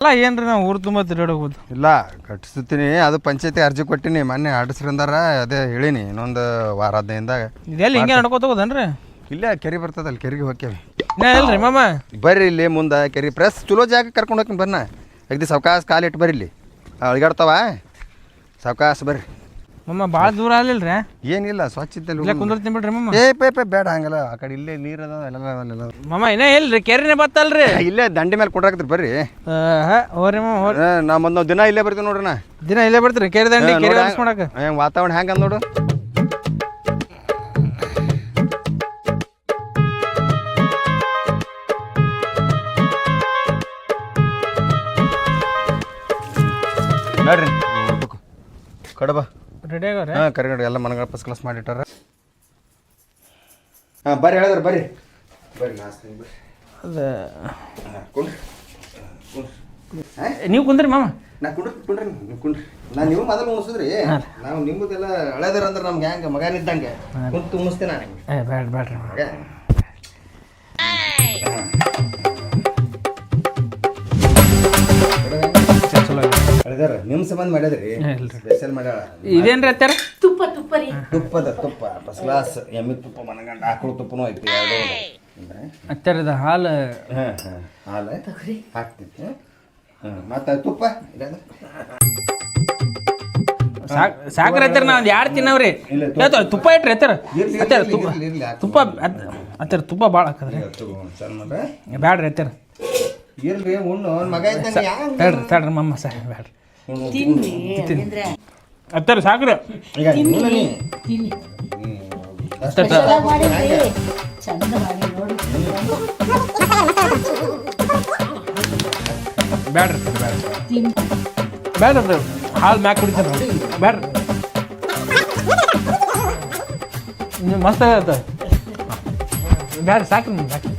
ಅಲ್ಲ ಏನ್ರಿ ನಾವು ಊರು ತುಂಬ ತಿರುಗಾಡೋಗ್ಬೋದು ಇಲ್ಲ ಕಟ್ಟಿಸ್ತೀನಿ ಅದು ಪಂಚಾಯತಿ ಅರ್ಜಿ ಕೊಟ್ಟಿನಿ ಮೊನ್ನೆ ಆಡಿಸ್ರಂದಾರ ಅದೇ ಹೇಳಿನಿ ಇನ್ನೊಂದು ವಾರ ಹದಿನೈದಾಗ ಇದೆಲ್ಲ ಹಿಂಗೆ ನಡ್ಕೋತ ಹೋಗೋದನ್ರಿ? ಇಲ್ಲೇ ಕೆರೆ ಬರ್ತದಲ್ಲ ಕೆರೆಗೆ ಹೋಗ್ಯವಿ ಇಲ್ರಿ ಮಾಮ? ಬರ್ರಿ ಇಲ್ಲಿ ಮುಂದೆ ಕೆರೆ ಪ್ರೆಸ್ ಚಲೋ ಜಾಗ ಕರ್ಕೊಂಡು ಹೋಗ್ತೀನಿ ಬರ್ನ. ಅಗದಿ ಸಾವ್ಕಾಸ ಕಾಲಿಟ್ಟು ಬರ್ರಿ ಇಲ್ಲಿ. ಅಳಿಗಾಡ್ತಾವ ಸಾವ್ಕಾಸ ಬರ್ರಿ. ಮಾಮ ಭಾಳ ದೂರ ಆಗ್ಲಿಲ್ರಿ? ಏನಿಲ್ಲ ಸ್ವಚ್ಛ ಇದ್ದಲ್ಲಿ ಇಲ್ಲೇ. ಕುಂದಿರ್ತೀನಿ ಬಿಡ್ರಿ ಮಮ್ಮ. ಏ ಪೇ ಪೇ ಬೇಡ ಹಂಗಲ್ಲ ಆ ಕಡೆ ಇಲ್ಲೇ ನೀರು ಅದಾವ ಎಲ್ಲ ಅಲ್ಲೆಲ್ಲ ಮಮ್ಮ ಇನ್ನ ಇಲ್ರಿ ಕೆರೆನೇ ಬತ್ತಲ್ರಿ. ಇಲ್ಲೇ ದಂಡೆ ಮೇಲೆ ಕೊಡ್ರಾಕತ್ರಿ ಬರ್ರಿ. ಹೋರಿ ಮಮ್ಮ ಹೋರಿ. ನಾ ಒಂದು ದಿನ ಇಲ್ಲೇ ಬರ್ತೀವಿ ನೋಡ್ರಿ ನಾ. ದಿನ ಇಲ್ಲೇ ಬರ್ತೀರಿ ಕೆರೆ ದಂಡೆ ಕೆರೆ ಹೆಂಗ್ ವಾತಾವರಣ ಹೆಂಗ ನೋಡು. ನೋಡ್ರಿ ಕಡಬ ರೆಡಿ ಆಗವ್ರಿ ಹಾಂ ಕರಿಗಡೆ. ಎಲ್ಲ ಮನೆಗಳ ಫಸ್ಟ್ ಕ್ಲಾಸ್ ಮಾಡಿಟ್ಟಾರ. ಹಾಂ ಬರ್ರಿ ಹೇಳಿದ್ರೆ ಬರ್ರಿ. ಬರ್ರಿ ನಾಸ್ತೀನಿ ಬರ್ರಿ. ಅದು. ಕುಂಡ್ರಿ. ನೀವು ಕುಂದ್ರಿ ಮಾಮ. ನಾ ಕುಂಡ್ರಿ ಕುಂಡ್ರಿ ನೀವು ಕುಂಡ್ರಿ. ನಾ ನೀವು ಮೊದಲು ಉಣಿಸಿದ್ರಿ ನಾವು ನಿಮ್ಮದೆಲ್ಲ ಹಳೆದರ ಅಂದ್ರೆ ನಮ್ಗೆ ಹೆಂಗೆ ಮಗನಿದ್ದಂಗೆ ಕುಂತು ಉಣಿಸ್ತೇನೆ ನಾನು ಬೇಡ ಬೇಡ್ರಿ ಹಳೆದಾರ ನಿಮ್ಮ ಸಂಬಂಧ ಮಾಡ್ಯಾದ್ರಿ ಸ್ಪೆಷಲ್ ಮಾಡ್ಯಾಳ? ಇದೇನ್ರಿ ಅತ್ತಾರ ತುಪ್ಪ ತುಪ್ಪ ರೀ. ತುಪ್ಪದ ತುಪ್ಪ ಫಸ್ಟ್ ಕ್ಲಾಸ್ ಎಮ್ಮಿ ತುಪ್ಪ ಮನಗಂಡ ಆಕಳು ತುಪ್ಪನೂ ಐತಿ ಎರಡು ಅತ್ತರದ ಹಾಲು. ಹಾಂ ಹಾಂ ಹಾಲು ತಗೋರಿ. ಹಾಕ್ತೀನಿ ಹಾಂ ಮತ್ತು ತುಪ್ಪ? ಸಾಕ್ ಸಾಕ್ರಿ ಅತ್ತಾರ ನಾ ಒಂದು ಎರಡು ತಿನ್ನವ್ರಿ. ಇಲ್ಲ, ತುಪ್ಪ ಇಟ್ರಿ ಅತ್ತಾರ ಇರ್ಲಿ, ತುಪ್ಪ ಅತ್ತಾರ ತುಪ್ಪ ಭಾಳ ಹಾಕದ್ರಿ. ಬ್ಯಾಡ್ರಿ ಅತ್ತಾರ ಇರ್ಲಿ ಉಣ್ಣು ಮಗ ಇದ್ದಾನೆ ತಡ್ರಿ ಮಮ್ಮ ಸರ್ ಬೇಡ್ರಿ. ತಿನ್ನಿ ಅಂದ್ರೆ ಅತ್ತಾರ ಸಾಕ್ರಿ. ಈಗ ತಿನ್ನಿ. ತಿನ್ನಿ. ಮಾಡಿದ್ರಿ. ಚಂದ ಮಾಡಿ ನೋಡಿ. ಬ್ಯಾಡ್ರಿ ಅತ್ತಾರ ಹಾಲು ಮ್ಯಾಕ್ ಕುಡಿತಾರ ಬೇಡ್ರಿ. ನೀವು ಮಸ್ತ್ ಬೇಡ್ರಿ ಸಾಕು ಸಾಕ್ರಿ ನೀವು ಸಾಕ್ರಿ.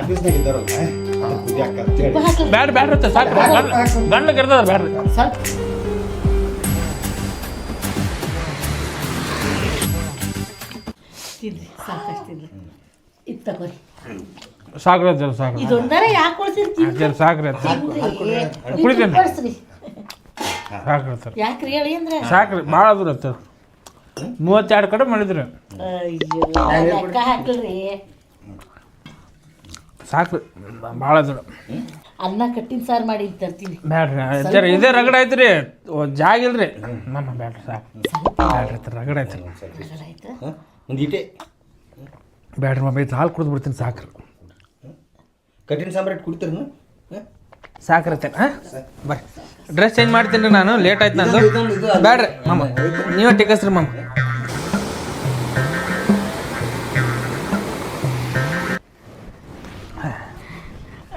ಆಫೀಸ್ನಾಗ ಇದ್ದಾರಲ್ಲ, ಸಾಕು ಹಾಕಿ ಬ್ಯಾಡ್ರಿ ಸಾಕು. ಗಂಡ್ಲ ಬ್ಯಾಡ್ರಿ ತಿನ್ರಿ ಸಾಕಷ್ಟು ಇದು ತಗೋರಿ. ಸಾಕ್ರಿ ಅತ್ತಾರ ಸಾಕ್ರಿ. ಇದೊಂದರ ಯಾಕೆ ಕೊಡ್ತೀರಿ ತಿನ್ರಿ ಅತ್ತಾರ ಸಾಕ್ರಿ ಕುಡಿತೇನೆ. ಸಾಕ್ರಿ ಯಾಕ್ರಿ ಹೇಳಿ ಅಂದ್ರೆ? ಸಾಕ್ರಿ ಭಾಳ ಮೂವತ್ತೆರಡು ಕಡೆ ಮಾಡಿದ್ರಿ. ಅಯ್ಯೋ ಲೆಕ್ಕ ಹಾಕಲ್ರಿ. ಸಾಕ್ರಿ ಭಾಳ ಅದರ ಅನ್ನ ಕಟ್ಟಿನ ಸಾರು ಮಾಡಿ ತರ್ತೀನಿ. ಬ್ಯಾಡ್ರಿ ಇದೇ ರಗಡ ಐತ್ರಿ. ಓ, ಜಾಗ ಇಲ್ರಿ. ನಮ್ಮ ಬ್ಯಾಡ್ರಿ ಸಾಕು. ಬ್ಯಾಡ್ರಿ ರಗಡ ಐತ್ರಿ. ಆಯ್ತು? ಒಂದ್ ಈಟೆ. ಬ್ಯಾಡ್ರಿ ಮಮ್ಮ ಇದು ಹಾಲು ಕುಡಿದು ಬಿಡ್ತೀನಿ ಸಾಕ್ರಿ. ಕಠಿಣ ಸಾಂಬಾರು ಕುಡಿತೀರ ಸಾಕ್ರಿ ಅತ್ತಾರ ಹಾಂ? ಬರ್ರಿ. ಡ್ರೆಸ್ ಚೇಂಜ್ ಮಾಡ್ತೀನಿ ರೀ ನಾನು. ಲೇಟ್ ಆಯ್ತು ನಂದು. ಬ್ಯಾಡ್ರಿ ಮಮ್ಮ. ನೀವೇ ಟಿಕಸ್ರಿ ಮಮ್ಮ.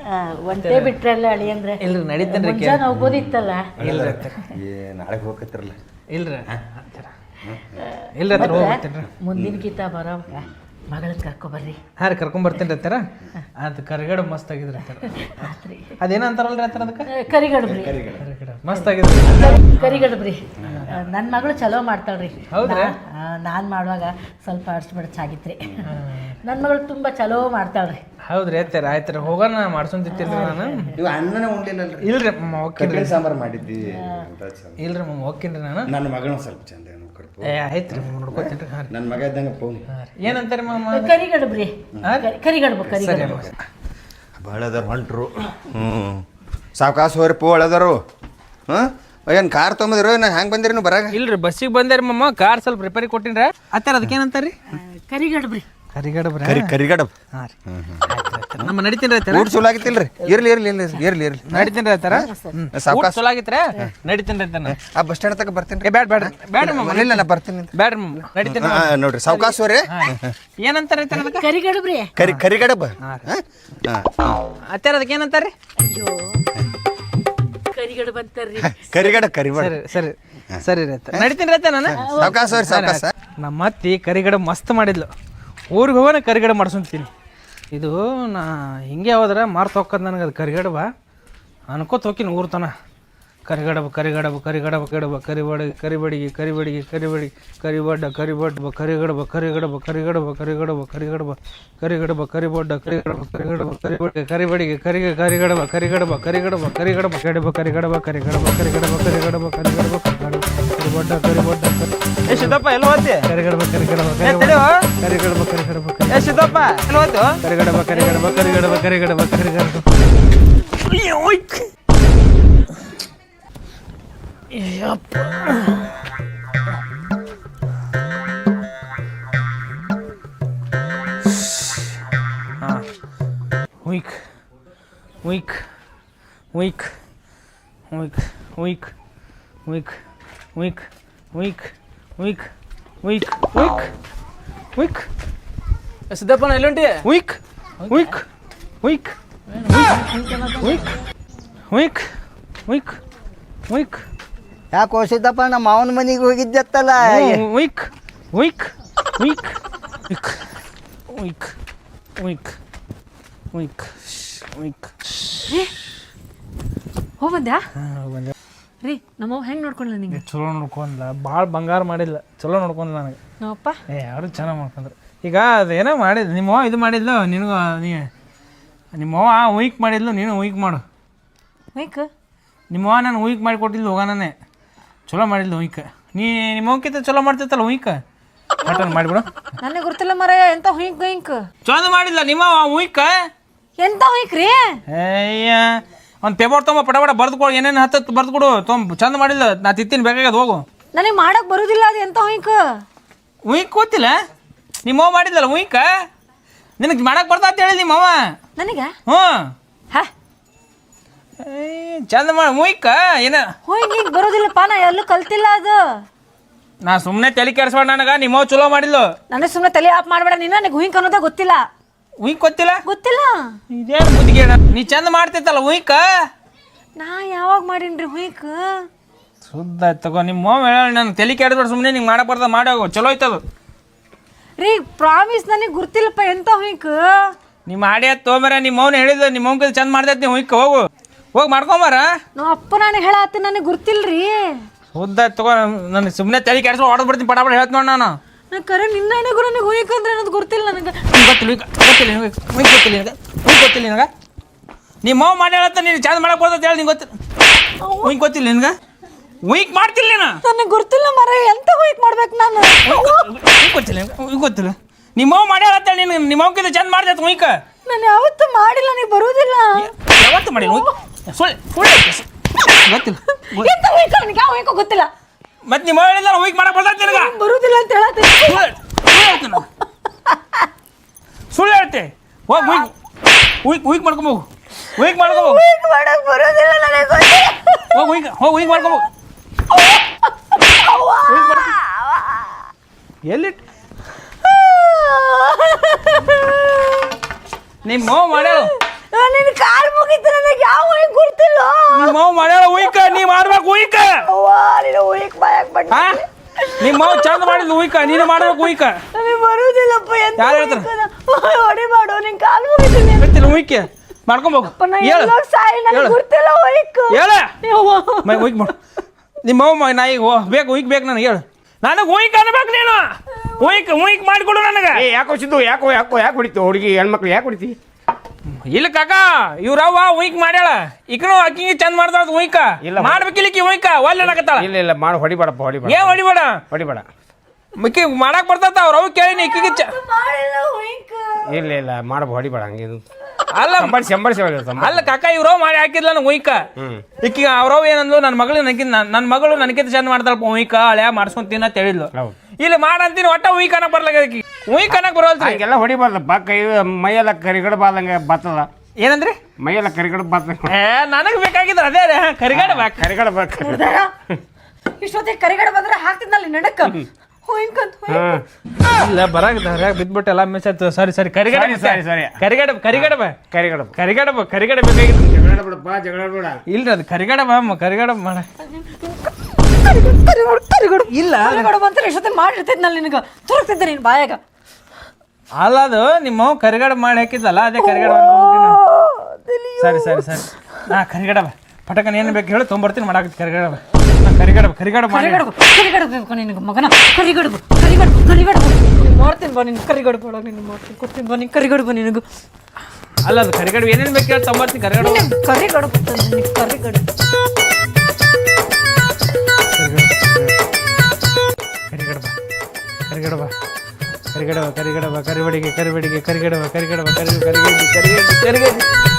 ಆ, ಒಂಟೆ ಬಿಟ್ರಲ್ಲ ಅಳಿ ಅಂದ್ರೆ? ಇಲ್ರಿ ನಡೀತೇನೆ ರೀ ಮುಂಜಾನೆ ಏ ನಾಳೆಗೆ ಹೋಗತ್ತಿರಲ್ಲ ಇಲ್ರಿ. ಇಲ್ರಿ ಅತ್ತಾರ ಹೋಗ್ಬಿಡ್ತೀನಿ ಮುಂದಿನ ಗೀತ ಬರೋ ಮಗಳ ಕರ್ಕೊಬರ್ರಿ ಹಾಂ ರೀ ಕರ್ಕೊಂಬರ್ತೀನಿ ರೀ ಅತ್ತಾರ. ಅದು ಕರಿಗಡ ಮಸ್ತ್ ಆಗಿದ್ರಿ ಅತ್ತಾರ. ಆತ್ರಿ ಅದೇನಂತಾರಲ್ರಿ ಅತ್ತಾರ ಅದಕ್ಕೆ? ಕರಿಗಡಬ್ರಿ. ಕರಿಗಡ. ಮಸ್ತ್ ಆಗಿದ್ರಿ. ಕರಿಗಡಬ್ರಿ. ನನ್ನ ಮಗಳು ಚಲೋ ಮಾಡ್ತಾಳ್ರಿ. ಹೌದ್ರಾ? ನಾನು ಮಾಡುವಾಗ ಸ್ವಲ್ಪ ಅರ್ಸ್ಬಿಡಚ್ ಆಗಿತ್ರಿ. ನನ್ನ ಮಗಳು ತುಂಬ ಚಲೋ ಮಾಡ್ತಾಳ್ರಿ ಹೌದ್ರಿ ಅತ್ತಾರ ಆಯ್ತಾರ. ರೀ ಹೋಗೋಣ ಮಾಡ್ಸೊಂತಿರ್ತೀನಿ ನಾನು. ನೀವು ಅನ್ನನೇ ಉಂಡಿಲ್ಲಲ್ರಿ ಇಲ್ರಿ ಹೋಗ್ತೀನಿ. ಕಠಿಣ ಸಾಂಬಾರ್ ಮಾಡಿದ್ದಿ ಅಂತ ಚಂದ. ಇಲ್ರಿ ಮಮ್ಮ ಹೋಗ್ತೀನಿ ರೀ ನಾನು. ನನ್ನ ಮಗನ ಸ್ವಲ್ಪ ಚಂದ ನೋಡ್ಕೊಡ್ಪು ಏ ಆಯ್ತು ರೀ ನೋಡ್ಕೊತೀನಿ ಹಾಂ ನನ್ನ ಮಗ ಇದ್ದಂಗೆ ಪೌನಿ ರೀ. ಏನಂತಾರೆ ಮಮ್ಮ ಕರಿಗಡಬ್ರಿ. ಕರಿಗಡಬು ಕರಿಗಡಬು. ಭಾಳ ಅದಾರ ಹೊಂಟ್ರು ಹ್ಞೂ ಸಾವ್ಕಾಸು ಹೋರಿ ಪೋ ಅಳದಾರು ಹಾಂ? ಏನು ಕಾರ್ ತೊಗೊಂಬದಿರೋ ನಾ ಹೆಂಗೆ ಬಂದಿರಿ ನೀವು ಬರಾಗ? ಇಲ್ರಿ ಬಸ್ಸಿಗೆ ಬಂದೇರಿ ಮಮ್ಮ ಕಾರ್ ಸ್ವಲ್ಪ ರಿಪೇರಿ ಕೊಟ್ಟಿನ್ರ. ಆತರ ಅತ್ತಾರ ಏನಂತಾರೆ ರೀ ಕರಿಗಡಬ್ರಿ. ಕರಿಗಡ ಬ್ರ ಕರಿ ಕರಿಗಡಬ್. ಹಾಂ ರೀ. ನಮ್ಮ ನಡಿತೀನಿ ರೀ ಊಟ ಚಲೋ ಆಗಿತ್ತಿಲ್ರಿ ಇರ್ಲಿ ಇರ್ಲಿ ಇರ್ಲಿ ಇರ್ಲಿ ಇರ್ಲಿ ನಡಿತೀನಿ ರೀ ಆಯ್ತಾರ? ಊಟ ಸಾವ್ಕಾಸ. ಚಲೋ ಆಗಿತ್ತರ ನಡಿತೀನಿ ರೀ ಆ ಬಸ್ ಸ್ಟ್ಯಾಂಡ್ ತಗ ಬರ್ತೀನಿ ಏ ಬ್ಯಾಡ ಬ್ಯಾಡ. ಬ್ಯಾಡ್ರಿ ಮಮ್ಮ ಇಲ್ಲ ನಾ ಬರ್ತೀನಿ ಬ್ಯಾಡ್ರಿ ಮಮ್ಮ ನಡಿತೀನಿ ಹಾ, ನೋಡ್ರಿ ಸಾವ್ಕಾಸ ಏನಂತ ಏನಂತಾರ ಆಯ್ತಾರ ಅದಕ್ಕೆ? ಕರಿಗಡಬ್ರಿ. ಕರಿ ಕರಿಗಡಬ್. ಅತ್ತಾರ ಅದಕ್ಕೆ ಏನಂತಾರ? ರೀ ಅಯ್ಯೋ. ಕರಿಗಡಬ್ ಅಂತಾರ್ರಿ. ಕರಿಗಡ ಕರಿಬೇಡ ಸರಿ ಸರಿ. ಸರಿ ರೀ ಆಯ್ತು. ನಡಿತೀನಿ ರೀ ಆಯ್ತಾ ನಾನು? ಸಾವ್ಕಾಸ ಹೋರಿ ಸಾವ್ಕಾಸ. ನಮ್ಮ ಅತ್ತಿ ಕರಿಗಡ ಮಸ್ತ್ ಮಾಡಿದ್ಲು. ಊರಿಗೆ ಹೋಗೋಣ ಕರಿಗಡೆ ಮಾಡ್ಸಂತೀನಿ ಇದು ನಾ ಹಿಂಗೆ ಹೋದ್ರೆ ಮಾರ್ತ ಹೊಕ್ಕದ್ ನನಗೆ ಅದು ಕರಿಗಡಬ ಅನ್ಕೋತ ಹೋಗ್ತೀನಿ ಊರು ತನ ಕರಿಗಡಬ ಕರಿಗಡಬ ಕರಿಗಡಬ ಕಡಬ ಕರಿಬಡ ಕರಿಬಡಿಗೆ ಕರಿಬಡಿಗೆ ಕರಿಬಡಿ ಕರಿಬಡ್ಡ ಕರಿಬಡ್ಬ ಕರಿಗಡಬ ಕರಿಗಡಬ ಕರಿಗಡಬ ಕರಿಗಡಬ ಕರಿಗಡಬ ಕರಿಗಡಬ ಕರಿಬಡ್ಡ ಕರಿಗಡಬ ಕರಿಗಡಬ ಕರಿಬಡಿಗೆ ಕರಿಬಡಿಗೆ ಕರಿಗೆ ಕರಿಗಡಬ ಕರಿಗಡಬ ಕರಿಗಡಬ ಕರಿಗಡಬ ಕಡಬ ಕರಿಗಡಬ ಕರಿಗಡಬ ಕರಿಗಡಬ ಕರಿಗಡಬ ಕರಿಗಡಬ ಕರಿಗಡಬ ಬೊಡ್ಡ ಕರಿ ಬೊಡ್ಡ ಏ ಸಿದ್ದಪ್ಪ ಎಲ್ಲ ಹೋತಿ ಕರಿಗಡಬ ಕರಿಗಡಬ ಕರಿಗಡಬ ಕರಿಗಡಬ ಕರಿಗಡಬ ಕರಿಗಡಬ ಕರಿಗಡಬ ಕರಿಗಡಬ ಕರಿಗಡಬ ಕರಿಗಡಬ ಯಪ್ಪ ಹುಯ್ಕ್ ಹುಯ್ಕ್ ಹುಯ್ಕ್ ಹುಯ್ಕ್ ಹುಯ್ಕ್ ಹುಯ್ಕ್ ವೀಕ್ ವೀಕ್ ವೀಕ್ ವೀಕ್ ವೀಕ್ ವೀಕ್ ಸಿದ್ದಪ್ಪನ ಎಲ್ಲುಂಟಿ ವೀಕ್ ವೀಕ್ ವೀಕ್ ವೀಕ್ ವೀಕ್ ವೀಕ್ ವೀಕ್ ಯಾಕೆ ಸಿದ್ದಪ್ಪ ನಮ್ಮ ಮಾವನ ಮನೆಗೆ ಹೋಗಿದ್ದತ್ತಲ್ಲ ವೀಕ್ ವೀಕ್ ವೀಕ್ ವೀಕ್ ವೀಕ್ ವೀಕ್ ವೀಕ್ ವೀಕ್ ಹೋಗ್ ಬಂದ್ಯಾ ಬಂದೆ ರೀ ನಮ್ಮವ್ ಹೆಂಗ್ ನೋಡ್ಕೊಂಡ್ಲ ನಿಂಗೆ? ಚಲೋ ನೋಡ್ಕೊಂಡ್ಲ ಭಾಳ ಬಂಗಾರ ಮಾಡಿಲ್ಲ ಚಲೋ ನೋಡ್ಕೊಂಡ್ಲ ನನಗೆ. ನಮ್ಮಪ್ಪ ಏ ಯಾರು ಚೆನ್ನಾಗಿ ಮಾಡ್ಕೊಂಡ್ರು. ಈಗ ಅದೇನೋ ಮಾಡಿದ್ ನಿಮ್ಮ ಅವ್ವ ಇದು ಮಾಡಿದ್ಲು ನಿನಗೂ ನೀ ನಿಮ್ಮ ಆ ವೀಕ್ ಮಾಡಿದ್ಲು ನೀನು ವೀಕ್ ಮಾಡು. ವೈಕ್ ನಿಮ್ಮ ಅವ್ವ ನಾನು ವೀಕ್ ಮಾಡಿ ಕೊಟ್ಟಿದ್ಲು ಹೋಗೋಣನೆ ಚಲೋ ಮಾಡಿದ್ಲು ವೀಕ್ ನೀ ನಿಮ್ಮ ಅವ್ಕಿಂತ ಚಲೋ ಮಾಡ್ತಿತ್ತಲ್ಲ ವೀಕ್ ಮಟನ್ ಮಾಡಿಬಿಡು. ನನಗೆ ಗೊತ್ತಿಲ್ಲ ಮರ ಎಂತ ಹುಯ್ಕ್ ಹುಯ್ಕ್ ಚಂದ ಮಾಡಿಲ್ಲ ನಿಮ್ಮ ವೀಕ್ ಎಂತ ಹುಯ್ಕ್ ರೀ? ಅಯ್ಯ ಒಂದು ಪೇಪರ್ ತೊಗೊಂಬ ಪಟ ಪಟ ಬರ್ದು ಕೊಡು ಏನೇನು ಹತ್ತತ್ತು ಬರ್ದು ಕೊಡು. ತೊಂಬ ಚಂದ ಮಾಡಿಲ್ಲ ನಾ ತಿತ್ತೀನಿ ಬೇಕಾಗ್ಯದ ಹೋಗು. ನನಗೆ ಮಾಡಕ್ ಬರುದಿಲ್ಲ ಅದು ಎಂತ ಹುಯಿಂಕ್ ವೀಕ್ ಗೊತ್ತಿಲ್ಲ? ನಿಮ್ಮ ಅವ್ವ ಮಾಡಿದ್ಲಲ್ಲ ವೀಕ್ ನಿನಗೆ ಮಾಡಕ್ಕೆ ಬರ್ತಾ ಅಂತ ಹೇಳಿ ನಿಮ್ಮ ಅವ್ವ ನನಗೆ? ಹ್ಞೂ. ಹಾ. ಚಂದ ಮಾಡಿ ವೀಕ್ ಏನ? ಹುಯಿಂಕ್ ಹಿಂಗ್ ಬರೋದಿಲ್ಲಪ್ಪ ನಾ ಎಲ್ಲೂ ಕಲ್ತಿಲ್ಲ ಅದು. ನಾ ಸುಮ್ಮನೆ ತಲೆ ಕೆಡಿಸ್ಬೇಡ ನನಗೆ ನಿಮ್ಮ ಅವ್ವ ಚಲೋ ಮಾಡಿದ್ಲು. ನನಗೆ ಸುಮ್ಮನೆ ತಲೆ ಆಫ್ ಮಾಡ್ಬೇಡ ನಿನ್ನ ನನಗೆ ಹುಯಿಂಕ್ ಅನ್ನೋದ ಗೊತ್ತಿಲ್ಲ. ವೀಕ್ ಗೊತ್ತಿಲ್ಲ ಗೊತ್ತಿಲ್ಲ. ಇದೇನು ಬುದ್ಧಿಗೇಡ ನೀ ಚಂದ ಮಾಡ್ತಿತ್ತಲ್ಲ ಉಯ್ಕ? ನಾ ಯಾವಾಗ ಮಾಡೀನ್ರಿ ಹುಯಿಂಕ್ ಸುದ್ದ ಆಯ್ತ್ ತಗೋ ನಿಮ್ಮ ಅವ್ವ ಹೇಳ ನಾನು ತಲೆ ಕೆಡದ್ಬಿಡ ಸುಮ್ಮನೆ ನಿಂಗೆ ಬರ್ತದ ಮಾಡೋಗು ಚಲೋ ಆಯ್ತದು ರೀ ಪ್ರಾಮಿಸ್ ನನಗೆ ಗುರ್ತಿಲ್ಲಪ್ಪ ಎಂತ ಹುಯ್ಕ ನಿಮ್ಮ ಮಾಡಿ ಆಯ್ತು ತೊಗೊಂಬರ ನಿಮ್ಮ ಮೌನ ಹೇಳಿದ್ಲು ನಿಮ್ಮ ಮೌನ್ ಚಂದ ಮಾಡ್ದೈತಿ ನೀವು ವೀಕ್ ಹೋಗು. ಹೋಗಿ ಮಾಡ್ಕೊಂಬಾರ ನಮ್ಮ ಅಪ್ಪ ನನಗೆ ಹೇಳತ್ತ ನನಗೆ ಗುರ್ತಿಲ್ಲ ಸುದ್ದ ಆಯ್ತ್ ತಗೋ ನಾನು ಸುಮ್ಮನೆ ತಲೆ ಕೆಡಿಸ್ಕೊಂಡು ಹೊಡೆದ್ಬಿಡ್ತೀನಿ ಹೇಳ್ತೀನಿ ಪಟ ಹೇಳ್ತ ನೋಡಿ ನಾನು. ನಾ ಕರೆ ನಿನ್ನ ಹಣೆಗೂ ನನಗೆ ಹುಯಿಂಕ್ ಅಂದ್ರೆ ಅನ್ನೋದು ಗೊತ್ತಿಲ್ಲ ನನಗೆ. ನಿಂಗೆ ಗೊತ್ತಿಲ್ಲ ವೀಕ್ ಗೊತ್ತಿಲ್ಲ ನಿನಗೆ ವೀಕ್ ಗೊತ್ತಿಲ್ಲ ನಿನಗೆ ವೀಕ್ ಗೊತ್ತಿಲ್ಲ ನಿನಗೆ. ನಿಮ್ಮ ಮಾವ ಮಾಡಿ ಹೇಳತ್ತ ನೀನು ಚಂದ ಮಾಡಕ್ಕೆ ಬರ್ತೈತೆ ಹೇಳಿ ನಿಂಗೆ ಗೊತ್ತಿಲ್ಲ ವೀಕ್ ಗೊತ್ತಿಲ್ಲ ನಿನಗೆ? ವೀಕ್ ಮಾಡ್ತಿಲ್ಲ ನೀನು? ನನಗೆ ಗೊತ್ತಿಲ್ಲ ಮರ ಎಂತ ಹುಯ್ಕ್ ಮಾಡ್ಬೇಕು ನಾನು? ವೀಕ್ ಗೊತ್ತಿಲ್ಲ ವೀಕ್ ಗೊತ್ತಿಲ್ಲ ನಿಮ್ಮ ಮಾವ ಮಾಡಿ ಹೇಳತ್ತ ನೀನು ನಿಮ್ಮ ಮಾವಕ್ಕಿಂತ ಚಂದ ಮಾಡ್ತೈತೆ ವೀಕ್ ನಾನು ಯಾವತ್ತೂ ಮಾಡಿಲ್ಲ ನೀವು ಬರುವುದಿಲ್ಲ ಯಾವತ್ತು ಮಾಡಿಲ್ಲ ವೀಕ್ ಸುಳ್ಳು ಸುಳ್ಳು. ಗೊತ್ತಿಲ್ಲ. ಎಂತ ಹುಯಿಂಕ್ ನನಗೆ ಯಾವ ಹುಯ್ಕೋ ಗೊತ್ತಿಲ್ಲ. ಮತ್ತೆ ನಿಮ್ಮ ಹೇಳಿಲ್ಲ ಹೋಗಿ ಮಾಡಕ್ ಬರ್ತೈತಿ ನಿನಗ? ಬರುದಿಲ್ಲ ಅಂತ ಹೇಳತ್ತೆ ಸುಳ್ಳು ಹೇಳ್ತೆ. ಹೋಗಿ ಹೋಗಿ. ಉಯ್ಕ್ ಉಯ್ಕ್ ವೀಕ್ ಮಾಡಕ್ ಬರೋದಿಲ್ಲ ನನಗೆ ಗೊತ್ತಿಲ್ಲ. ಹೋಗಿ ಉಯ್ಕ್ ಹೋಗಿ ಉಯ್ಕ್ ಮಾಡ್ಕೊಂಬೋಗು ಎಲ್ಲಿ ನಿಮ್ಮ ಮಾಡ ನಿನ್ ಕಾಲ್ ಮುಗಿತು ನನಗೆ. ನಿಮ್ಮ ಮಾವ ಮಾಡ್ಯಾಳ ಉಯ್ಕ ನೀ ಮಾಡ್ಬೇಕು ಉಯ್ಕ. ಅವ್ವ ನೀನು ಹುಯಿಂಕ್ ಬಾಯಕ್ ಬಟ್ ಹಾ? ನಿಮ್ಮ ಮಾವ ಚಂದ ಮಾಡಿದ್ ಉಯ್ಕ ನೀನು ಮಾಡ್ಬೇಕು ಉಯ್ಕ. ನನಗೆ ಬರುವುದಿಲ್ಲಪ್ಪ ಎಂತ ಯಾರು ಹೇಳ್ತಾರೆ? ಹೊಡಿ ಮಾಡು ನಿನ್ ಕಾಲು ಮುಗಿತು ನೀನು ಹೇಳ್ತೀನಿ ವೀಕ್ ಮಾಡ್ಕೊಂಬೋಗು ನಾ ಹೇಳು. ಸಾಯಿ ನನಗೆ ಹೇಳು. ಗೊತ್ತಿಲ್ಲ ಹುಯಿಂಕ್ ಹೇಳ. ಯವ್ವ. ಮೈ ಮಾಡು. ನಿಮ್ಮ ಅವ್ವ ನಾ ಈಗ ಹೋ- ಬೇಕು ವೀಕ್ ಬೇಕು ನನಗೆ ಹೇಳು. ನನಗೆ ಉಯ್ಕ ಅನ್ಬೇಕು ನೀನು. ವೀಕ್ ವೀಕ್ ಮಾಡಿಕೊಡು ನನಗೆ. ಏ ಯಾಕೋ ಸಿದ್ದು ಯಾಕೋ ಯಾಕೋ ಯಾಕೆ ಹೊಡಿತು? ಹುಡುಗಿ ಹೆಣ್ಮಕ್ಳು ಯಾಕೆ ಹೊಡಿತಿ? ಇಲ್ಲ ಕಾಕ ಇವ್ರವ್ವ ಉಯ್ಕ್ ಮಾಡ್ಯಾಳ. ಈಕನು ಅಕ್ಕಿಗೆ ಚಂದ ಮಾಡ್ತಾಳ ಉಯ್ಕ ಇಲ್ಲ. ಮಾಡ್ಬೇಕಿಲ್ಲಕ್ಕಿ ಉಯ್ಕ ಒಲ್ಲೆ ಇಲ್ಲ ಇಲ್ಲ ಮಾಡಿ ಹೊಡಿಬೇಡಪ್ಪ ಹೊಡಿಬೇಡ. ಏ ಹೊಡಿಬೇಡ? ಹೊಡಿಬೇಡ. ಮಿಕ್ಕಿ ಮಾಡಕ್ ಬರ್ತಾತ ಅವ್ರ ಅವ್ ಕೇಳಿನಿ ಇಕ್ಕಿಗೆ ಚ ಮಾಡಿಲ್ಲ ಹುಯಿಂಕ್ ಇಲ್ಲ ಇಲ್ಲ ಮಾಡ ಹೊಡಿಬೇಡ ಹಂಗೆ ಅಲ್ಲ ಸಂಬಳಿಸಿ ಹೊಡಿ ಅಲ್ಲ ಕಾಕ ಇವ್ರವ್ ಮಾಡಿ ಹಾಕಿದ್ಲ ನನಗೆ ಉಯ್ಕ ಹ್ಮ್. ಇಕ್ಕಿಗೆ ಅವ್ರವ್ ಏನಂದ್ಲು ನನ್ನ ಮಗಳು ನನಗಿ ನನ್ನ ಮಗಳು ನನಗಿಂತ ಚಂದ ಮಾಡ್ತಾಳಪ್ಪ ಉಯ್ಕ ಅಳ್ಯಾ ಮಾಡ್ಸ್ಕೊಂತೀನಿ ಅಂತ ಹೇಳಿದ್ಲು. ಹೌದು. ಇಲ್ಲಿ ಮಾಡಂತೀನಿ ಒಟ್ಟ ವೀಕ್ ಅನ್ನಕ್ ಕಣಕ್ ಅನ್ನಕ್ ಬರೋಲ್ರಿ ಹಂಗೆಲ್ಲ ಹೊಡಿಬಾರ್ದಪ್ಪ. ಕೈ ಮೈಯೆಲ್ಲ ಕರಿಗಡ ಬಾದಂಗೆ ಬತ್ತದ. ಏನಂದ್ರಿ? ಮೈಯೆಲ್ಲ ಕರಿಗಡ ಬಾತ ಏ ನನಗೆ ಬೇಕಾಗಿದ್ರ ಅದೇ ರೀ ಕರಿಗಡ ಬ್ಯಾಕ್ ಕರಿಗಡ ಬಾಕ. ಇಷ್ಟೊತ್ತಿಗೆ ಕರಿಗಡ ಬಂದ್ರೆ ಹಾಕ್ತಿದ್ನಲ್ಲ ನಡಕ್ಕ ಹುಯಿಂಕ್ ಅಂತ ಹುಯಿಂಕ್. ಹಾಂ. ಇಲ್ಲ ಬರಾಗ ಬಿದ್ಬಿಟ್ಟು ಎಲ್ಲ ಮಿಸ್ ಆಯ್ತು. ಸಾರಿ ಸಾರಿ ಕರಿಗಡ ಸರಿ, ಸರಿ, ಸರಿ. ಕರಿಗಡ ಕರಿಗಡ ಬಾ. ಕರಿಗಡ ಕರಿಗಡ ಬಾ ಕರಿಗಡ ಬೇಕಾಗಿತ್ತು. ಜಗಳ ಬಿಡಪ್ಪ ಜಗಳ ಬಿಡ ಇಲ್ರಿ ಅದು ಕರಿಗಡ ಬಾ ಅಮ್ಮ ಕರಿಗಡ ಮಾಡ. ಇಲ್ಲ. ಕರಿಗಡ ಬಂದ್ರೆ ಇಷ್ಟೊತ್ತಿಗೆ ಮಾಡಿರ್ತಿದ್ನಲ್ಲ ನಿನಗೆ? ತುರುಕ್ತಿದ್ದೆ ನೀನು ಬಾಯಾಗ. ಅಲ್ಲ ಅದು ನಿಮ್ಮ ಕರಿಗಡ ಮಾಡಿ ಹಾಕಿದ್ದಲ್ಲ ಅದೇ ಕರಿಗಡ ಸರಿ ಸರಿ ಸರಿ. ನಾ ಕರಿಗಡ ಪಟಕನ ಏನು ಬೇಕು ಹೇಳಿ ತೊಗೊಂಬರ್ತೀನಿ ಮಾಡಾಕತ್ತಿ ಕರಿಗಡ ಕರಿಗಡ ಕರಿಗಡ ಮಾಡಿ. ಕರಿಗಡುಬು ಕರಿಗಡುಬು ಬೇಕು ನಿನಗೆ ಮಗನ. ಕರಿಗಡುಬು ಕರಿಗಡುಬು ಕರಿಗಡುಬು. ಮಾಡ್ತೀನಿ ಬಾ ನಿನ್ನ ಕರಿಗಡುಬು ಒಳಗೆ ನಿನ್ನ ಮಾಡ್ತೀನಿ. ಕೊಡ್ತೀನಿ ಬಾ ನಿನ್ನ ಕರಿಗಡುಬು ನಿನಗೆ. ಅಲ್ಲ ಅದು ಕರಿಗಡ ಏನೇನು ಬೇಕು ಹೇಳಿ ತೊಗೊಂಬರ್ತೀನಿ ಕರಿಗಡ ಕರಿಗಡ ಕರಿಗಡ ತಂದೆ ನಿನಗೆ ಕರಿಗಡುಬು ಕರಿಗಡಬ. ಕರಿಗಡಬ ಕರಿಗಡಬ ಕರಿಬಡಿಗೆ ಕರಿಬಡಿಗೆ ಕರಿಗಡಬ ಕರಿಗಡಬ ಕರಿ ಕರಿಗಡ್ಡಿ ಕರಿಗಡ್ಡಿ ಕರಿಗಡ್ಡಿ